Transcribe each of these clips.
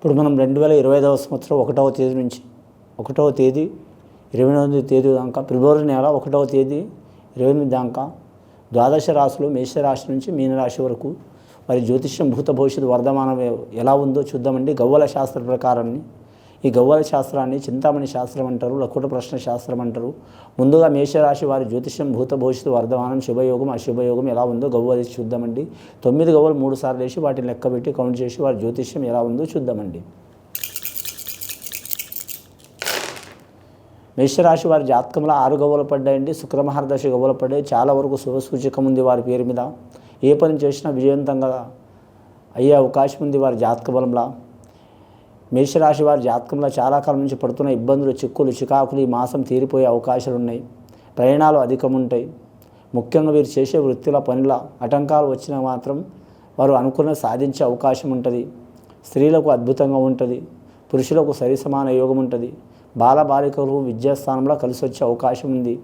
ఇప్పుడు మనం రెండు వేల ఇరవై ఐదవ సంవత్సరం ఒకటవ తేదీ నుంచి ఒకటవ తేదీ ఇరవై ఎనిమిది తేదీ దాకా ఫిబ్రవరి నెల ఒకటవ తేదీ ఇరవై ఎనిమిది దాకా ద్వాదశ రాశులు మేషరాశి నుంచి మీనరాశి వరకు. మరి జ్యోతిష్యం భూత భవిష్యత్తు వర్ధమానం ఎలా ఉందో చూద్దామండి. గవ్వల శాస్త్ర ప్రకారాన్ని ఈ గవ్వల శాస్త్రాన్ని చింతామణి శాస్త్రం అంటారు లకుట ప్రశ్న శాస్త్రం అంటారు. ముందుగా మేషరాశి వారి జ్యోతిషం భూత భవిష్యత్తు వర్ధమానం శుభయోగం అశుభయోగం ఎలా ఉందో గవ్వలు చూద్దామండి. తొమ్మిది గవ్వలు మూడు సార్లు వేసి వాటిని లెక్కబెట్టి కౌంట్ చేసి వారి జ్యోతిష్యం ఎలా ఉందో చూద్దామండి. మేషరాశి వారి జాతకంలో ఆరు గవ్వలు పడ్డాయండి. శుక్రమహారదశ గవ్వలు పడ్డాయి. చాలా వరకు శుభ సూచకం ఉంది వారి పేరు మీద. ఏ పని చేసినా విజయవంతంగా అయ్యే అవకాశం ఉంది వారి జాతక బలంలో. మేషరాశి వారి జాతకంలో చాలా కాలం నుంచి పడుతున్న ఇబ్బందులు చిక్కులు చికాకులు ఈ మాసం తీరిపోయే అవకాశాలు ఉన్నాయి. ప్రయాణాలు అధికం ఉంటాయి. ముఖ్యంగా వీరు చేసే వృత్తిల పనుల ఆటంకాలు వచ్చినా మాత్రం వారు అనుకున్న సాధించే అవకాశం ఉంటుంది. స్త్రీలకు అద్భుతంగా ఉంటుంది. పురుషులకు సరి సమాన యోగం ఉంటుంది. బాలబాలికలు విద్యాస్థానంలో కలిసి వచ్చే అవకాశం ఉంది.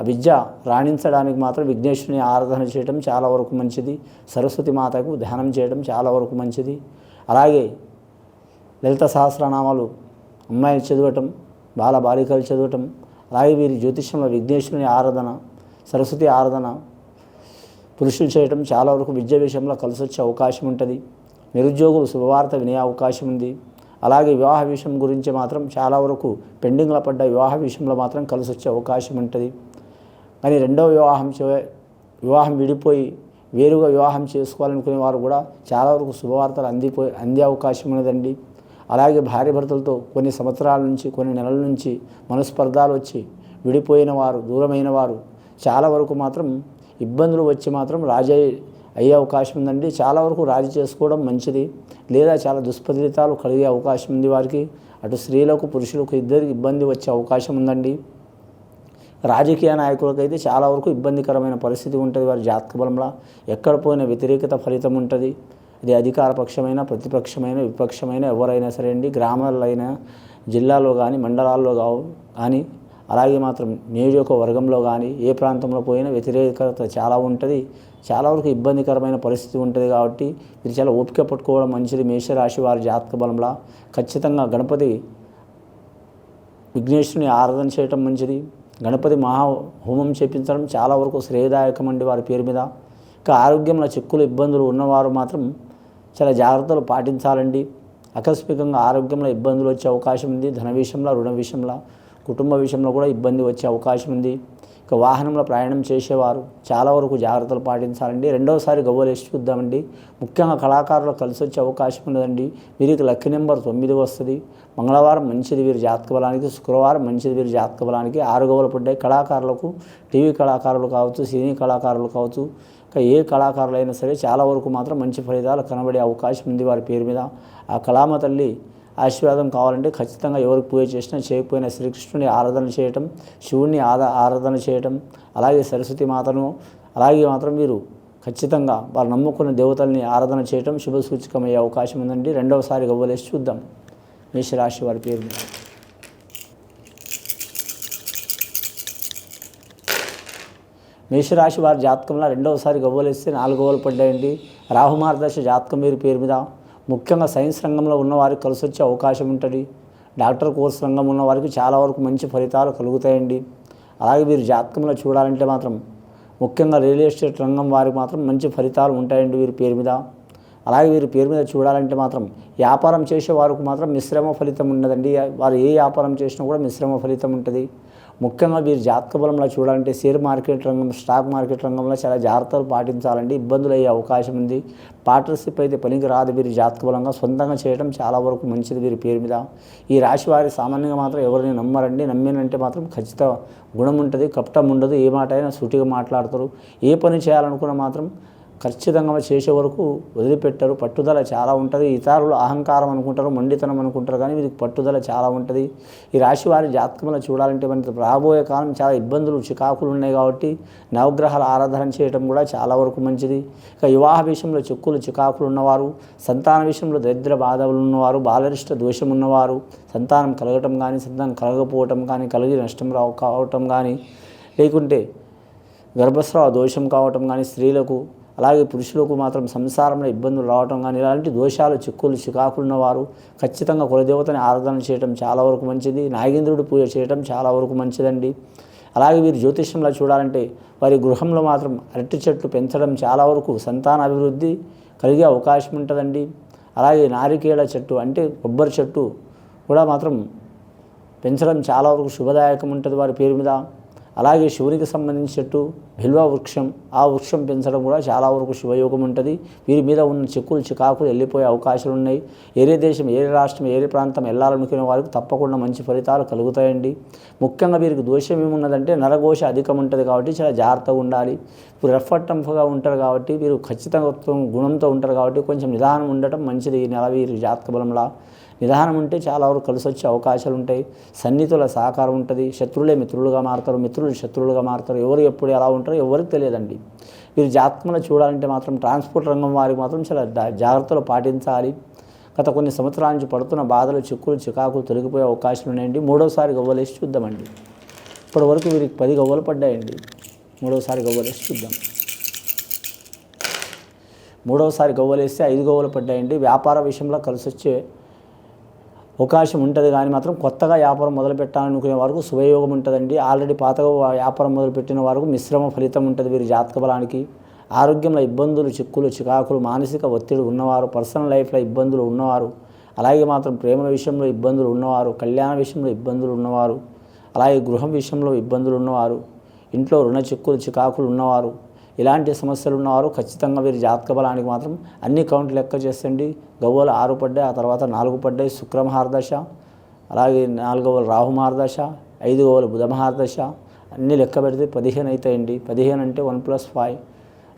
ఆ విద్య రాణించడానికి మాత్రం విఘ్నేశ్వరుని ఆరాధన చేయడం చాలా వరకు మంచిది. సరస్వతి మాతకు ధ్యానం చేయడం చాలా వరకు మంచిది. అలాగే లలిత సహస్రనామాలు అమ్మాయిలు చదవటం బాల బాలికలు చదవటం అలాగే వీరి జ్యోతిష్యంలో విఘ్నేశ్వరుని ఆరాధన సరస్వతి ఆరాధన పురుషులు చేయటం చాలా వరకు విద్య విషయంలో కలిసి వచ్చే అవకాశం ఉంటుంది. నిరుద్యోగులు శుభవార్త వినే అవకాశం ఉంది. అలాగే వివాహ విషయం గురించి మాత్రం చాలా వరకు పెండింగ్లో పడ్డ వివాహ విషయంలో మాత్రం కలిసి వచ్చే అవకాశం ఉంటుంది. కానీ రెండవ వివాహం వివాహం విడిపోయి వేరుగా వివాహం చేసుకోవాలనుకునే వారు కూడా చాలా వరకు శుభవార్తలు అందిపోయి అందే అవకాశం ఉన్నదండి. అలాగే భార్య భర్తలతో కొన్ని సంవత్సరాల నుంచి కొన్ని నెలల నుంచి మనస్పర్ధాలు వచ్చి విడిపోయిన వారు దూరమైన వారు చాలా వరకు మాత్రం ఇబ్బందులు వచ్చి మాత్రం రాజీ అయ్యే అవకాశం ఉందండి. చాలా వరకు రాజీ చేసుకోవడం మంచిది. లేదా చాలా దుష్ఫలితాలు కలిగే అవకాశం ఉంది వారికి. అటు స్త్రీలకు పురుషులకు ఇద్దరికి ఇబ్బంది వచ్చే అవకాశం ఉందండి. రాజకీయ నాయకులకైతే చాలా వరకు ఇబ్బందికరమైన పరిస్థితి ఉంటుంది వారి జాతక బలంలో. ఎక్కడ పోయిన వ్యతిరేకత ఫలితం ఉంటుంది. ఇది అధికారపక్షమైన ప్రతిపక్షమైన విపక్షమైన ఎవరైనా సరే అండి గ్రామాల్లో అయినా జిల్లాలో కానీ మండలాల్లో కావు కానీ అలాగే మాత్రం నియోజకవర్గంలో కానీ ఏ ప్రాంతంలో పోయినా వ్యతిరేకత చాలా ఉంటుంది. చాలా వరకు ఇబ్బందికరమైన పరిస్థితి ఉంటుంది కాబట్టి మీరు చాలా ఓపిక పట్టుకోవడం మంచిది. మేషరాశి వారి జాతక బలంలో ఖచ్చితంగా గణపతి విఘ్నేశ్వరుని ఆరాధన చేయటం మంచిది. గణపతి మహా హోమం చేపించడం చాలా వరకు శ్రేయదాయకం అండి వారి పేరు మీద. ఇంకా ఆరోగ్యంలో చిక్కులు ఇబ్బందులు ఉన్నవారు మాత్రం చాలా జాగ్రత్తలు పాటించాలండి. ఆకస్మికంగా ఆరోగ్యంలో ఇబ్బందులు వచ్చే అవకాశం ఉంది. ధన విషయంలో రుణ విషయంలో కుటుంబ విషయంలో కూడా ఇబ్బంది వచ్చే అవకాశం ఉంది. ఇక వాహనంలో ప్రయాణం చేసేవారు చాలా వరకు జాగ్రత్తలు పాటించాలండి. రెండవసారి గవ్వలేసి చూద్దామండి. ముఖ్యంగా కళాకారులు కలిసి వచ్చే అవకాశం ఉన్నదండి. వీరికి లక్కీ నెంబర్ తొమ్మిది వస్తుంది. మంగళవారం మంచిది వీరి జాతక బలానికి శుక్రవారం మంచిది వీరి జాతక బలానికి ఆరు గవ్వలు పడ్డాయి కళాకారులకు టీవీ కళాకారులు కావచ్చు సినీ కళాకారులు కావచ్చు ఏ కళాకారులైనా సరే చాలా వరకు మాత్రం మంచి ఫలితాలు కనబడే అవకాశం ఉంది వారి పేరు మీద. ఆ కళామ తల్లి ఆశీర్వాదం కావాలంటే ఖచ్చితంగా ఎవరికి పూజ చేసినా చేయకపోయినా శ్రీకృష్ణుని ఆరాధన చేయటం శివుణ్ణి ఆదా ఆరాధన చేయటం అలాగే సరస్వతి మాతను అలాగే మాత్రం మీరు ఖచ్చితంగా వారు నమ్ముకున్న దేవతల్ని ఆరాధన చేయటం శుభ సూచకమయ్యే అవకాశం ఉందండి. రెండవసారి గవ్వలేసి చూద్దాం. మేషరాశి వారి పేరు మీద. మేషరాశి వారి జాతకంలో రెండవసారి గవ్వలేస్తే నాలుగు గవ్వలు పడ్డాయండి. రాహుమార్గదర్శ జాతకం వీరి పేరు మీద ముఖ్యంగా సైన్స్ రంగంలో ఉన్నవారికి కలిసి వచ్చే అవకాశం ఉంటుంది. డాక్టర్ కోర్స్ రంగం ఉన్న వారికి చాలా వరకు మంచి ఫలితాలు కలుగుతాయండి. అలాగే మీరు జాతకంలో చూడాలంటే మాత్రం ముఖ్యంగా రియల్ ఎస్టేట్ రంగం వారికి మాత్రం మంచి ఫలితాలు ఉంటాయండి వీరి పేరు మీద. అలాగే వీరి పేరు మీద చూడాలంటే మాత్రం వ్యాపారం చేసే వారికి మాత్రం మిశ్రమ ఫలితం ఉండదండి వారు ఏ వ్యాపారం చేసినా కూడా మిశ్రమ ఫలితం ఉంటుంది. ముఖ్యంగా వీరు జాతక బలంలో చూడాలంటే షేర్ మార్కెట్ రంగం స్టాక్ మార్కెట్ రంగంలో చాలా జాగ్రత్తలు పాటించాలండి. ఇబ్బందులు అయ్యే అవకాశం ఉంది. పార్ట్నర్షిప్ అయితే పనికి రాదు. వీరి జాతక బలంగా సొంతంగా చేయడం చాలా వరకు మంచిది వీరి పేరు మీద. ఈ రాశి వారి సామాన్యంగా మాత్రం ఎవరిని నమ్మరండి. నమ్మినంటే మాత్రం ఖచ్చిత గుణం ఉంటుంది కపటం ఉండదు. ఏ మాట అయినా సూటిగా మాట్లాడతారు. ఏ పని చేయాలనుకున్నా మాత్రం ఖచ్చితంగా చేసే వరకు వదిలిపెట్టరు. పట్టుదల చాలా ఉంటుంది. ఇతరులు అహంకారం అనుకుంటారు మొండితనం అనుకుంటారు కానీ వీరికి పట్టుదల చాలా ఉంటుంది. ఈ రాశి వారి జాతకంలో చూడాలంటే మనకి రాబోయే కాలం చాలా ఇబ్బందులు చికాకులు ఉన్నాయి కాబట్టి నవగ్రహాల ఆరాధన చేయడం కూడా చాలా వరకు మంచిది. ఇక వివాహ విషయంలో చిక్కులు చికాకులు ఉన్నవారు సంతాన విషయంలో దరిద్ర బాధలు ఉన్నవారు బాలరిష్ట దోషం ఉన్నవారు సంతానం కలగటం కానీ సంతానం కలగకపోవటం కానీ కలిగి నష్టం రావు కావటం కానీ లేకుంటే గర్భస్రావ దోషం కావటం కానీ స్త్రీలకు అలాగే పురుషులకు మాత్రం సంసారంలో ఇబ్బందులు రావటం కానీ ఇలాంటి దోషాలు చిక్కులు చికాకులు వారు ఖచ్చితంగా కులదేవతని ఆరాధన చేయటం చాలా వరకు మంచిది. నాగేంద్రుడు పూజ చేయటం చాలా వరకు మంచిదండి. అలాగే వీరు జ్యోతిష్యంలో చూడాలంటే వారి గృహంలో మాత్రం అరటి చెట్లు పెంచడం చాలా వరకు సంతాన అభివృద్ధి కలిగే అవకాశం ఉంటుందండి. అలాగే నారికేళ చెట్టు అంటే కొబ్బరి చెట్టు కూడా మాత్రం పెంచడం చాలా వరకు శుభదాయకం ఉంటుంది వారి పేరు మీద. అలాగే శివునికి సంబంధించిన చెట్టు బిల్వ వృక్షం ఆ వృక్షం పెంచడం కూడా చాలా వరకు శుభయోగం ఉంటుంది. వీరి మీద ఉన్న చిక్కులు చికాకులు వెళ్ళిపోయే అవకాశాలు ఉన్నాయి. ఏరే దేశం ఏరే రాష్ట్రం ఏరే ప్రాంతం వెళ్ళాలనుకునే వారికి తప్పకుండా మంచి ఫలితాలు కలుగుతాయండి. ముఖ్యంగా వీరికి దోషం ఏమున్నదంటే నరఘోష అధికం ఉంటుంది కాబట్టి చాలా జాగ్రత్తగా ఉండాలి. ఇప్పుడు రెఫర్టంఫగా ఉంటారు కాబట్టి వీరు ఖచ్చితంగా గుణంతో ఉంటారు కాబట్టి కొంచెం నిదానం ఉండటం మంచిది ఈ నెల వీరి జాతక బలంలా. నిదానం ఉంటే చాలా వరకు కలిసి వచ్చే అవకాశాలు ఉంటాయి. సన్నిహితుల సహకారం ఉంటుంది. శత్రువులే మిత్రులుగా మారుతారు. మిత్రులు శత్రువులుగా మారుతారు. ఎవరు ఎప్పుడు ఎలా ఉంటారో ఎవరికి తెలియదండి. వీరు జాతకంలో చూడాలంటే మాత్రం ట్రాన్స్పోర్ట్ రంగం వారికి మాత్రం చాలా జా- జాగ్రత్తలు పాటించాలి. గత కొన్ని సంవత్సరాల నుంచి పడుతున్న బాధలు చిక్కులు చికాకులు తొలగిపోయే అవకాశాలు ఉన్నాయండి. మూడోసారి గవ్వలేసి చూద్దామండి. ఇప్పటి వరకు వీరికి పది గవ్వలు పడ్డాయండి. మూడోసారి గవ్వలేసి చూద్దాం. మూడవసారి గవ్వలేస్తే ఐదు గవ్వలు పడ్డాయండి. వ్యాపార విషయంలో కలిసి వచ్చే అవకాశం ఉంటుంది కానీ మాత్రం కొత్తగా వ్యాపారం మొదలు పెట్టాలనుకునే వరకు శుభయోగం ఉంటుందండి. ఆల్రెడీ పాతగా వ్యాపారం మొదలుపెట్టిన వరకు మిశ్రమ ఫలితం ఉంటుంది వీరి జాతక బలానికి. ఆరోగ్యంలో ఇబ్బందులు చిక్కులు చికాకులు మానసిక ఒత్తిడి ఉన్నవారు పర్సనల్ లైఫ్లో ఇబ్బందులు ఉన్నవారు అలాగే మాత్రం ప్రేమ విషయంలో ఇబ్బందులు ఉన్నవారు కళ్యాణ విషయంలో ఇబ్బందులు ఉన్నవారు అలాగే గృహం విషయంలో ఇబ్బందులు ఉన్నవారు ఇంట్లో రుణ చిక్కులు చికాకులు ఉన్నవారు ఇలాంటి సమస్యలు ఉన్నవారు ఖచ్చితంగా వీరి జాతక బలానికి మాత్రం అన్ని కౌంట్లు లెక్క చేసండి గవ్వలు ఆరు పడ్డాయి ఆ తర్వాత నాలుగు పడ్డాయి శుక్రమహారదశ అలాగే నాలుగవలు రాహుమహారదశ ఐదు గవ్వలు బుధమహారదశ అన్నీ లెక్క పెడితే పదిహేను అవుతాయండి పదిహేను అంటే వన్ ప్లస్ ఫైవ్.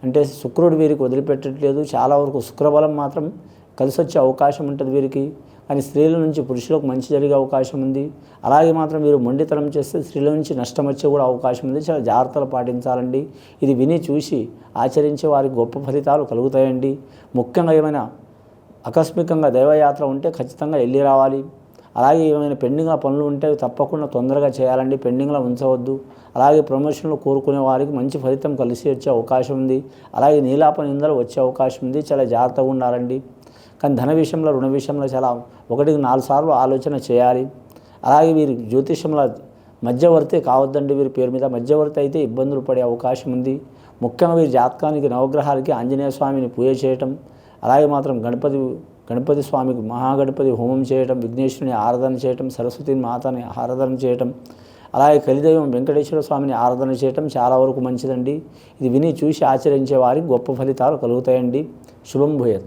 అంటే శుక్రుడు వీరికి వదిలిపెట్టట్లేదు. చాలా వరకు శుక్రబలం మాత్రం కలిసి వచ్చే అవకాశం ఉంటుంది వీరికి. కానీ స్త్రీల నుంచి పురుషులకు మంచి జరిగే అవకాశం ఉంది. అలాగే మాత్రం మీరు మొండితనం చేస్తే స్త్రీల నుంచి నష్టం వచ్చే కూడా అవకాశం ఉంది. చాలా జాగ్రత్తలు పాటించాలండి. ఇది విని చూసి ఆచరించే వారికి గొప్ప ఫలితాలు కలుగుతాయండి. ముఖ్యంగా ఏమైనా ఆకస్మికంగా దైవయాత్ర ఉంటే ఖచ్చితంగా వెళ్ళి రావాలి. అలాగే ఏమైనా పెండింగ్గా పనులు ఉంటే తప్పకుండా తొందరగా చేయాలండి. పెండింగ్లో ఉంచవద్దు. అలాగే ప్రమోషన్లు కోరుకునే వారికి మంచి ఫలితం కలిసి వచ్చే అవకాశం ఉంది. అలాగే నీలాప నిందలు వచ్చే అవకాశం ఉంది. చాలా జాగ్రత్తగా ఉండాలండి. కానీ ధన విషయంలో రుణ విషయంలో చాలా ఒకటికి నాలుగు సార్లు ఆలోచన చేయాలి. అలాగే వీరి జ్యోతిషంలో మధ్యవర్తి కావద్దండి వీరి పేరు మీద. మధ్యవర్తి అయితే ఇబ్బందులు పడే అవకాశం ఉంది. ముఖ్యంగా వీరి జాతకానికి నవగ్రహాలకి ఆంజనేయ స్వామిని పూజ చేయటం అలాగే మాత్రం గణపతి గణపతి స్వామికి మహాగణపతి హోమం చేయటం విఘ్నేశ్వరుని ఆరాధన చేయటం సరస్వతి మాతని ఆరాధన చేయటం అలాగే కలిదైవం వెంకటేశ్వర స్వామిని ఆరాధన చేయటం చాలా వరకు మంచిదండి. ఇది విని చూసి ఆచరించే వారికి గొప్ప ఫలితాలు కలుగుతాయండి. శుభం భూయత్.